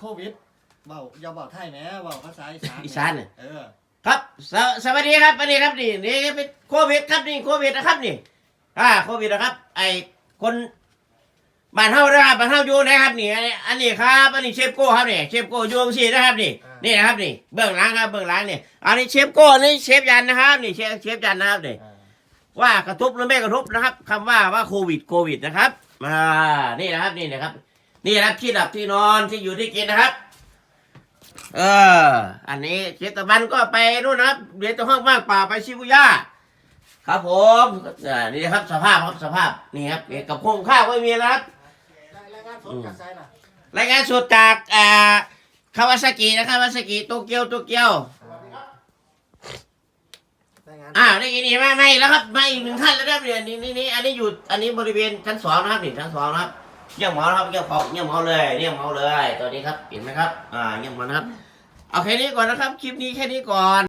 โควิดเบาอย่าบอกไทยแหมเบาภาษาอีสานอีสานน่ะ เออครับสวสวัสดีครับอันนี้ครับนี่นี่เป็นโควิดครับนี่โควิดนะครับนี่อ่าโควิดนะครับ ไอคนบ้านเฮานะครับบ้านเฮาอยู่นะครับนี่อันนี้อันนี้ครับอันนี้เชฟโก้ครับนี่เชฟโก้อยู่ที่นะครับนี่นี่นะครับนี่เบื้องหลังครับเบื้องหลังนี่อันนี้เชฟโก้อันนี้เชฟยันนะครับนี่เชฟเชฟยันนะครับนี่อ่าว่ากระทบหรือไม่กระทบนะครับคำว่าว่าโควิดโควิดนะครับอ่านี่นะครับนี่นะครับ นี่นะครับที่หลับที่นอนที่อยู่ที่กินนะครับ เออ อันนี้เจตบันก็ไปนู่นนะครับเรียนตัวห้องว่างเปล่าไปชิบุย่าครับผมอ่านี่นะครับสภาพครับสภาพนี่ครับกับโครงข้าวไม่มีนะครับรายงานสดจากไซน่ะรายงานสดจากอ่าคาวาซากินะครับคาวาซากิโตเกียวโตเกียวรายงานอ่านี่นี่ไม่ไม่แล้วครับไม่อีกหนึ่งท่านแล้วครับเนี่ยนี่นี่นี่อันนี้อยู่อันนี้บริเวณชั้นสองนะครับนี่ชั้นสองนะครับ เยี่ยมเหมาครับเยี่ยมเผาเยี่ยมเหมาเลยเยี่ยมเหมาเลย ตัวนี้ครับเห็นไหมครับ อ่าเยี่ยมเหมานะครับ เอาแค่นี้ก่อนนะครับ คลิปนี้แค่นี้ก่อน